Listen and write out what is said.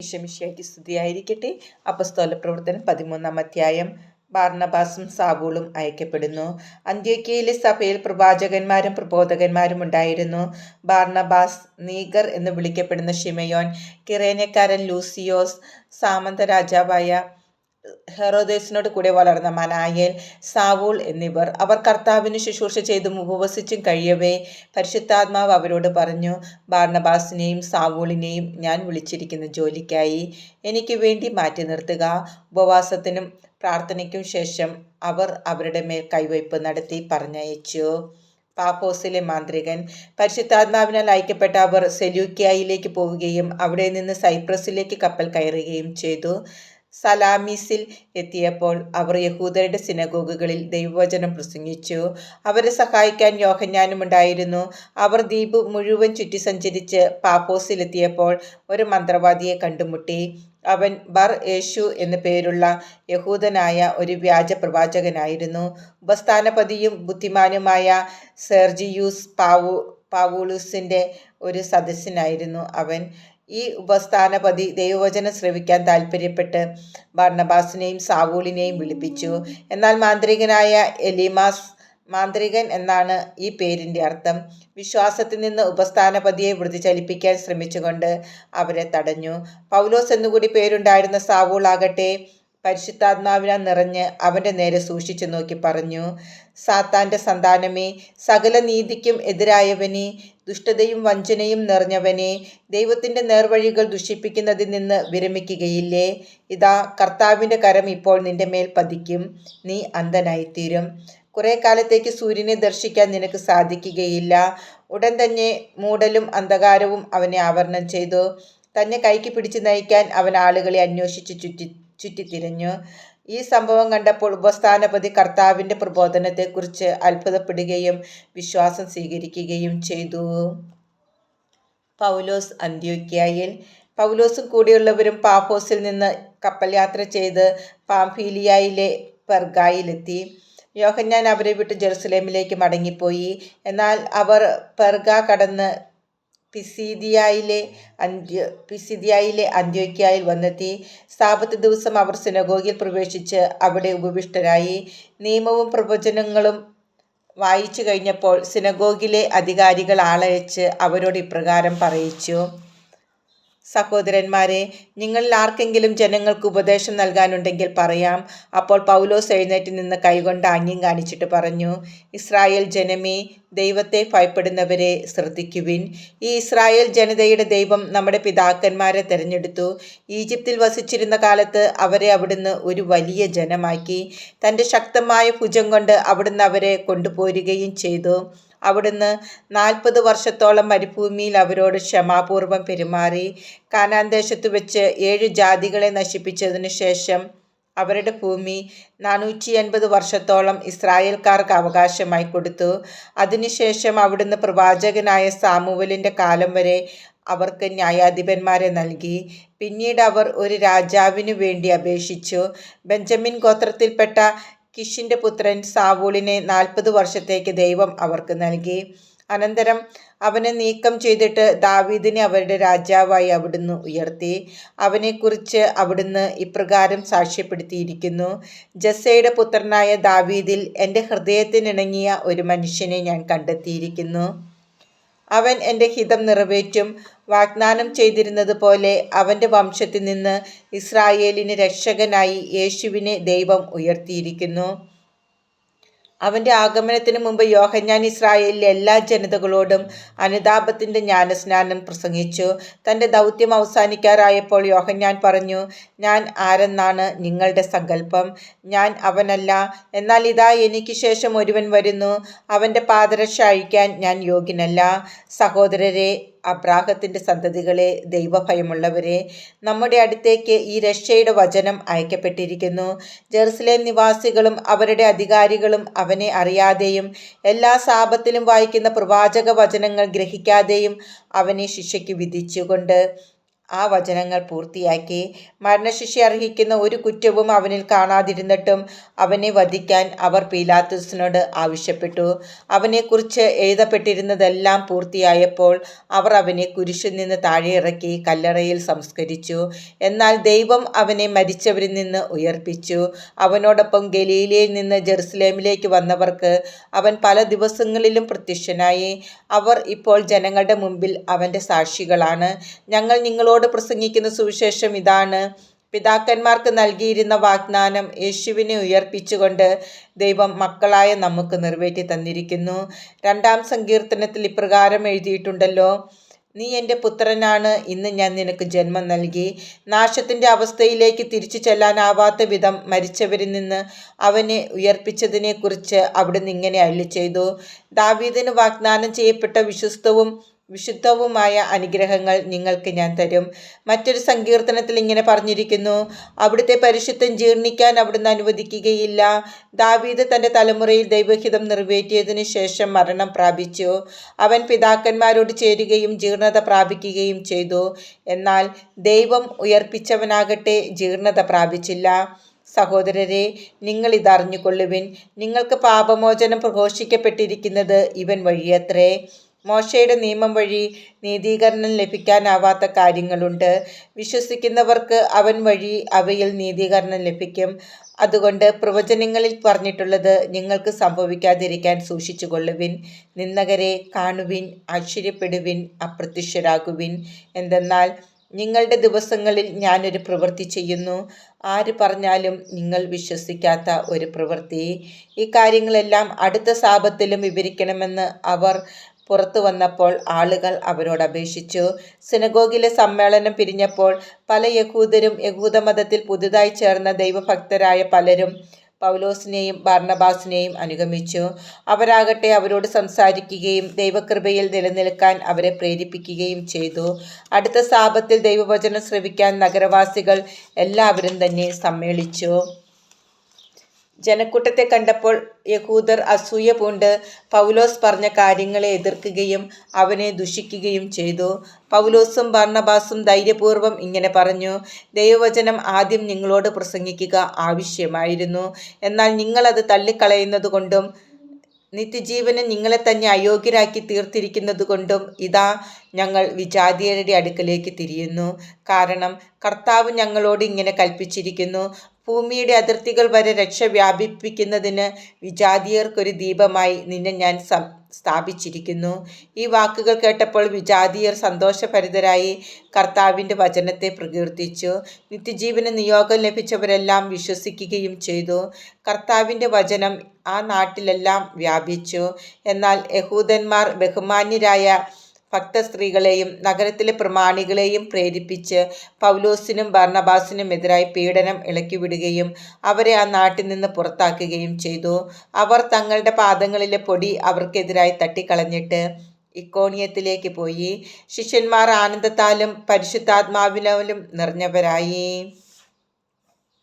ഈശമിഷിയാക്കി സ്തുതിയായിരിക്കട്ടെ അപസ്തോല പ്രവർത്തനം പതിമൂന്നാം അധ്യായം. ബാർണബാസും സാബൂളും അയക്കപ്പെടുന്നു. അന്ത്യോക്യയിലെ സഭയിൽ പ്രവാചകന്മാരും പ്രബോധകന്മാരും ഉണ്ടായിരുന്നു. ബാർണബാസ് നീഗർ എന്ന് വിളിക്കപ്പെടുന്ന ഷിമയോൻ കിറേനക്കാരൻ ലൂസിയോസ് സാമന്ത രാജാവായ ഹെറോദേസിനോട് കൂടെ വളർന്ന മനായേൽ സാവൂൾ എന്നിവർ അവർ കർത്താവിന് ശുശ്രൂഷ ചെയ്തും ഉപവസിച്ചും കഴിയവേ. പരിശുദ്ധാത്മാവ് അവരോട് പറഞ്ഞു ബാർണബാസിനെയും സാവൂളിനെയും ഞാൻ വിളിച്ചിരിക്കുന്ന ജോലിക്കായി എനിക്ക് വേണ്ടി മാറ്റി നിർത്തുക. ഉപവാസത്തിനും പ്രാർത്ഥനയ്ക്കും ശേഷം അവർ അവരുടെ മേൽ കൈവയ്പ് നടത്തി പറഞ്ഞയച്ചു. പാഫോസിലെ മാന്ത്രികൻ പരിശുദ്ധാത്മാവിനാൽ അയക്കപ്പെട്ട അവർ സെലൂക്യായിലേക്ക് പോവുകയും അവിടെ നിന്ന് സൈപ്രസിലേക്ക് കപ്പൽ കയറുകയും ചെയ്തു. സലാമീസിൽ എത്തിയപ്പോൾ അവർ യഹൂദരുടെ സിനഗോഗുകളിൽ ദൈവവചനം പ്രസംഗിച്ചു. അവരെ സഹായിക്കാൻ യോഹന്യാനുമുണ്ടായിരുന്നു അവർ ദ്വീപ് മുഴുവൻ ചുറ്റി സഞ്ചരിച്ച് പാപ്പോസിലെത്തിയപ്പോൾ ഒരു മന്ത്രവാദിയെ കണ്ടുമുട്ടി. അവൻ ബർ യേശു എന്നു പേരുള്ള യഹൂദനായ ഒരു വ്യാജ പ്രവാചകനായിരുന്നു ഉപസ്ഥാനപതിയും ബുദ്ധിമാനുമായ സെർജിയൂസ് പാവു പാവൂളുസിന്റെ ഒരു സദസ്യനായിരുന്നു അവൻ. ഈ ഉപസ്ഥാനപതി ദൈവവചനം ശ്രവിക്കാൻ താല്പര്യപ്പെട്ട് ഭർണബാസിനെയും സാവൂളിനെയും വിളിപ്പിച്ചു. എന്നാൽ മാന്ത്രികനായ എലിമാസ് മാന്ത്രികൻ എന്നാണ് ഈ പേരിന്റെ അർത്ഥം വിശ്വാസത്തിൽ നിന്ന് ഉപസ്ഥാനപതിയെ വൃതി ചലിപ്പിക്കാൻ ശ്രമിച്ചുകൊണ്ട് അവരെ തടഞ്ഞു. പൗലോസ് എന്നുകൂടി പേരുണ്ടായിരുന്ന സാവൂൾ ആകട്ടെ പരിശുദ്ധാത്മാവിനാൽ നിറഞ്ഞ് അവന്റെ നേരെ സൂക്ഷിച്ചു നോക്കി പറഞ്ഞു സാത്താന്റെ സന്താനമേ സകല നീതിക്കും എതിരായവനെ ദുഷ്ടതയും വഞ്ചനയും നിറഞ്ഞവനെ ദൈവത്തിന്റെ നേർവഴികൾ ദുഷിപ്പിക്കുന്നതിൽ നിന്ന് വിരമിക്കുകയില്ലേ? ഇതാ കർത്താവിന്റെ കരം ഇപ്പോൾ നിന്റെ മേൽ പതിക്കും. നീ അന്ധനായിത്തീരും. കുറേ കാലത്തേക്ക് സൂര്യനെ ദർശിക്കാൻ നിനക്ക് സാധിക്കുകയില്ല. ഉടൻ തന്നെ മൂടലും അന്ധകാരവും അവനെ ആവരണം ചെയ്തു. തന്നെ കൈക്ക് പിടിച്ച് നയിക്കാൻ അവൻ ആളുകളെ അന്വേഷിച്ച് ചുറ്റി ചുറ്റിത്തിരിഞ്ഞു. ഈ സംഭവം കണ്ടപ്പോൾ ഉപസ്ഥാനപതി കർത്താവിന്റെ പ്രബോധനത്തെക്കുറിച്ച് അത്ഭുതപ്പെടുകയും വിശ്വാസം സ്വീകരിക്കുകയും ചെയ്തു. പൗലോസ് അന്ത്യോക്യായിൽ പൗലോസും കൂടെയുള്ളവരും പാഫോസിൽ നിന്ന് കപ്പൽ യാത്ര ചെയ്ത് പാംഫീലിയയിലെ പെർഗായിലെത്തി. യോഹന്നാൻ അവരെ വിട്ട് ജെറുസലേമിലേക്ക് മടങ്ങിപ്പോയി. എന്നാൽ അവർ പെർഗ കടന്ന് പിസീദിയായിലെ അന്ത്യ പിസിദിയായിലെ അന്ത്യോക്യായിൽ വന്നെത്തി. സാപത്ത് ദിവസം അവർ സിനഗോഗിൽ പ്രവേശിച്ച് അവിടെ ഉപവിഷ്ടരായി. നിയമവും പ്രവചനങ്ങളും വായിച്ചു കഴിഞ്ഞപ്പോൾ സിനഗോഗിലെ അധികാരികൾ ആളയച്ച് അവരോട് ഇപ്രകാരം പറയിച്ചു. സഹോദരന്മാരെ നിങ്ങളിൽ ആർക്കെങ്കിലും ജനങ്ങൾക്ക് ഉപദേശം നൽകാനുണ്ടെങ്കിൽ പറയാം. അപ്പോൾ പൗലോസ് എഴുന്നേറ്റ് നിന്ന് കൈകൊണ്ട് ആംഗ്യം കാണിച്ചിട്ട് പറഞ്ഞു ഇസ്രായേൽ ജനമേ ദൈവത്തെ ഭയപ്പെടുന്നവരെ ശ്രദ്ധിക്കുവിൻ. ഈ ഇസ്രായേൽ ജനതയുടെ ദൈവം നമ്മുടെ പിതാക്കന്മാരെ തിരഞ്ഞെടുത്തു. ഈജിപ്തിൽ വസിച്ചിരുന്ന കാലത്ത് അവരെ അവിടുന്ന് ഒരു വലിയ ജനമാക്കി. തന്റെ ശക്തമായ ഭുജം കൊണ്ട് അവിടുന്ന് അവരെ കൊണ്ടുപോരുകയും ചെയ്തു. അവിടുന്ന് നാൽപ്പത് വർഷത്തോളം മരുഭൂമിയിൽ അവരോട് ക്ഷമാപൂർവം പെരുമാറി. കാനാൻ ദേശത്ത് വെച്ച് ഏഴ് ജാതികളെ നശിപ്പിച്ചതിനു ശേഷം അവരുടെ ഭൂമി നാനൂറ്റി അൻപത് വർഷത്തോളം ഇസ്രായേൽക്കാർക്ക് അവകാശമായി കൊടുത്തു. അതിനുശേഷം അവിടുന്ന് പ്രവാചകനായ സാമുവലിന്റെ കാലം വരെ അവർക്ക് ന്യായാധിപന്മാരെ നൽകി. പിന്നീട് അവർ ഒരു രാജാവിനു വേണ്ടി അപേക്ഷിച്ചു. ബെഞ്ചമിൻ ഗോത്രത്തിൽപ്പെട്ട കിഷിന്റെ പുത്രൻ സാവൂളിനെ നാൽപ്പത് വർഷത്തേക്ക് ദൈവം അവർക്ക് നൽകി. അനന്തരം അവനെ നീക്കം ചെയ്തിട്ട് ദാവീദിനെ അവരുടെ രാജാവായി അവിടുന്ന് ഉയർത്തി. അവനെക്കുറിച്ച് അവിടുന്ന് ഇപ്രകാരം സാക്ഷ്യപ്പെടുത്തിയിരിക്കുന്നു. ജസ്സയുടെ പുത്രനായ ദാവീദിൽ എന്റെ ഹൃദയത്തിനിണങ്ങിയ ഒരു മനുഷ്യനെ ഞാൻ കണ്ടെത്തിയിരിക്കുന്നു. അവൻ എന്റെ ഹിതം നിറവേറ്റും. വാഗ്ദാനം ചെയ്തിരുന്നത് പോലെ അവന്റെ വംശത്തിൽ നിന്ന് ഇസ്രായേലിന് രക്ഷകനായി യേശുവിനെ ദൈവം ഉയർത്തിയിരിക്കുന്നു. അവന്റെ ആഗമനത്തിന് മുമ്പ് യോഹഞ്ഞാൻ ഇസ്രായേലിലെ എല്ലാ ജനതകളോടും അനുതാപത്തിന്റെ ജ്ഞാനസ്നാനം പ്രസംഗിച്ചു. തന്റെ ദൗത്യം അവസാനിക്കാറായപ്പോൾ യോഹഞ്ഞാൻ പറഞ്ഞു ഞാൻ ആരെന്നാണ് നിങ്ങളുടെ സങ്കല്പം? ഞാൻ അവനല്ല. എന്നാൽ ഇതാ എനിക്ക് ശേഷം ഒരുവൻ വരുന്നു. അവന്റെ പാദരക്ഷ അഴിക്കാൻ ഞാൻ യോഗ്യനല്ല. സഹോദരരെ അബ്രാഹത്തിന്റെ സന്തതികളെ ദൈവഭയമുള്ളവരെ നമ്മുടെ അടുത്തേക്ക് ഈ രക്ഷയുടെ വചനം അയക്കപ്പെട്ടിരിക്കുന്നു. ജെറുസലേം നിവാസികളും അവരുടെ അധികാരികളും അവനെ അറിയാതെയും എല്ലാ സാപത്തിലും വായിക്കുന്ന പ്രവാചക വചനങ്ങൾ ഗ്രഹിക്കാതെയും അവനെ ശിക്ഷയ്ക്ക് വിധിച്ചുകൊണ്ട് ആ വചനങ്ങൾ പൂർത്തിയാക്കി. മരണശിക്ഷ അർഹിക്കുന്ന ഒരു കുറ്റവും അവനിൽ കാണാതിരുന്നിട്ടും അവനെ വധിക്കാൻ അവർ പീലാത്തോസിനോട് ആവശ്യപ്പെട്ടു. അവനെക്കുറിച്ച് എഴുതപ്പെട്ടിരുന്നതെല്ലാം പൂർത്തിയായപ്പോൾ അവർ അവനെ കുരിശിൽ നിന്ന് താഴെ ഇറക്കി കല്ലറയിൽ സംസ്കരിച്ചു. എന്നാൽ ദൈവം അവനെ മരിച്ചവരിൽ നിന്ന് ഉയർപ്പിച്ചു. അവനോടൊപ്പം ഗലീലയിൽ നിന്ന് ജെറുസലേമിലേക്ക് വന്നവർക്ക് അവൻ പല ദിവസങ്ങളിലും പ്രത്യക്ഷനായി. അവർ ഇപ്പോൾ ജനങ്ങളുടെ മുമ്പിൽ അവന്റെ സാക്ഷികളാണ്. ഞങ്ങൾ നിങ്ങളോട് പ്രസംഗിക്കുന്ന സുവിശേഷം ഇതാണ്. പിതാക്കന്മാർക്ക് നൽകിയിരുന്ന വാഗ്ദാനം യേശുവിനെ ഉയർപ്പിച്ചുകൊണ്ട് ദൈവം മക്കളായ നമുക്ക് നിറവേറ്റി തന്നിരിക്കുന്നു. രണ്ടാം സങ്കീർത്തനത്തിൽ ഇപ്രകാരം എഴുതിയിട്ടുണ്ടല്ലോ. നീ എന്റെ പുത്രനാണ് ഇന്ന് ഞാൻ നിനക്ക് ജന്മം നൽകി. നാശത്തിന്റെ അവസ്ഥയിലേക്ക് തിരിച്ചു ചെല്ലാനാവാത്ത വിധം മരിച്ചവരിൽ നിന്ന് അവനെ ഉയർപ്പിച്ചതിനെക്കുറിച്ച് അവിടുന്ന് ഇങ്ങനെ അള്ളി ചെയ്തു ദാവീദിന് വാഗ്ദാനം ചെയ്യപ്പെട്ട വിശ്വസ്തവും വിശുദ്ധവുമായ അനുഗ്രഹങ്ങൾ നിങ്ങൾക്ക് ഞാൻ തരും. മറ്റൊരു സങ്കീർത്തനത്തിൽ ഇങ്ങനെ പറഞ്ഞിരിക്കുന്നു അവിടുത്തെ പരിശുദ്ധം ജീർണിക്കാൻ അവിടുന്ന് അനുവദിക്കുകയില്ല. ദാവീദ് തന്റെ തലമുറയിൽ ദൈവഹിതം നിറവേറ്റിയതിനു ശേഷം മരണം പ്രാപിച്ചു. അവൻ പിതാക്കന്മാരോട് ചേരുകയും ജീർണത പ്രാപിക്കുകയും ചെയ്തു. എന്നാൽ ദൈവം ഉയർപ്പിച്ചവനാകട്ടെ ജീർണത പ്രാപിച്ചില്ല. സഹോദരരെ നിങ്ങൾ ഇതറിഞ്ഞുകൊള്ളുവിൻ. നിങ്ങൾക്ക് പാപമോചനം പ്രഘോഷിക്കപ്പെട്ടിരിക്കുന്നത് ഇവൻ വഴിയത്രേ. മോശയുടെ നിയമം വഴി നീതീകരണം ലഭിക്കാനാവാത്ത കാര്യങ്ങളുണ്ട്. വിശ്വസിക്കുന്നവർക്ക് അവൻ വഴി അവയിൽ നീതീകരണം ലഭിക്കും. അതുകൊണ്ട് പ്രവചനങ്ങളിൽ പറഞ്ഞിട്ടുള്ളത് നിങ്ങൾക്ക് സംഭവിക്കാതിരിക്കാൻ സൂക്ഷിച്ചുകൊള്ളുവിൻ. നിന്ദകരെ കാണുവിൻ ആശ്ചര്യപ്പെടുവിൻ അപ്രത്യക്ഷരാകുവിൻ. എന്തെന്നാൽ നിങ്ങളുടെ ദിവസങ്ങളിൽ ഞാനൊരു പ്രവൃത്തി ചെയ്യുന്നു. ആര് പറഞ്ഞാലും നിങ്ങൾ വിശ്വസിക്കാത്ത ഒരു പ്രവൃത്തി. ഈ കാര്യങ്ങളെല്ലാം അടുത്ത സാപത്തിലും വിവരിക്കണമെന്ന് അവർ പുറത്തു വന്നപ്പോൾ ആളുകൾ അവരോട് അപേക്ഷിച്ചു. സിനഗോഗിലെ സമ്മേളനം പിരിഞ്ഞപ്പോൾ പല യഹൂദരും യഹൂദമതത്തിൽ പുതുതായി ചേർന്ന ദൈവഭക്തരായ പലരും പൗലോസിനെയും ബാർണബാസിനെയും അനുഗമിച്ചു. അവരാകട്ടെ അവരോട് സംസാരിക്കുകയും ദൈവകൃപയിൽ നിലനിൽക്കാൻ അവരെ പ്രേരിപ്പിക്കുകയും ചെയ്തു. അടുത്ത സാപത്തിൽ ദൈവവചനം ശ്രവിക്കാൻ നഗരവാസികൾ എല്ലാവരും തന്നെ സമ്മേളിച്ചു. ജനക്കൂട്ടത്തെ കണ്ടപ്പോൾ യഹൂദർ അസൂയ പൂണ്ട് പൗലോസ് പറഞ്ഞ കാര്യങ്ങളെ എതിർക്കുകയും അവനെ ദുഷിക്കുകയും ചെയ്തു. പൗലോസും ഭർണബാസും ധൈര്യപൂർവം ഇങ്ങനെ പറഞ്ഞു ദൈവവചനം ആദ്യം നിങ്ങളോട് പ്രസംഗിക്കുക ആവശ്യമായിരുന്നു. എന്നാൽ നിങ്ങളത് തള്ളിക്കളയുന്നതുകൊണ്ടും നിത്യജീവന് നിങ്ങളെ തന്നെ അയോഗ്യരാക്കി തീർത്തിരിക്കുന്നതുകൊണ്ടും ഇതാ ഞങ്ങൾ വിജാതിയരുടെ അടുക്കലേക്ക് തിരിയുന്നു. കാരണം കർത്താവ് ഞങ്ങളോട് ഇങ്ങനെ കൽപ്പിച്ചിരിക്കുന്നു. ഭൂമിയുടെ അതിർത്തികൾ വരെ രക്ഷ വ്യാപിപ്പിക്കുന്നതിന് വിജാതിയർക്കൊരു ദീപമായി നിന്നെ ഞാൻ സ്ഥാപിച്ചിരിക്കുന്നു. ഈ വാക്കുകൾ കേട്ടപ്പോൾ വിജാതിയർ സന്തോഷഭരിതരായി കർത്താവിന്റെ വചനത്തെ പ്രകീർത്തിച്ചു. നിത്യജീവന നിയോഗം ലഭിച്ചവരെല്ലാം വിശ്വസിക്കുകയും ചെയ്തു. കർത്താവിന്റെ വചനം ആ നാട്ടിലെല്ലാം വ്യാപിച്ചു. എന്നാൽ യഹൂദന്മാർ ബഹുമാന്യരായ ഭക്തസ്ത്രീകളെയും നഗരത്തിലെ പ്രമാണികളെയും പ്രേരിപ്പിച്ച് പൗലോസിനും ഭർണബാസിനും എതിരായി പീഡനം ഇളക്കിവിടുകയും അവരെ ആ നാട്ടിൽ നിന്ന് പുറത്താക്കുകയും ചെയ്തു. അവർ തങ്ങളുടെ പാദങ്ങളിലെ പൊടി അവർക്കെതിരായി തട്ടിക്കളഞ്ഞിട്ട് ഇക്കോണിയത്തിലേക്ക് പോയി. ശിഷ്യന്മാർ ആനന്ദത്താലും പരിശുദ്ധാത്മാവിനാലും നിറഞ്ഞവരായി.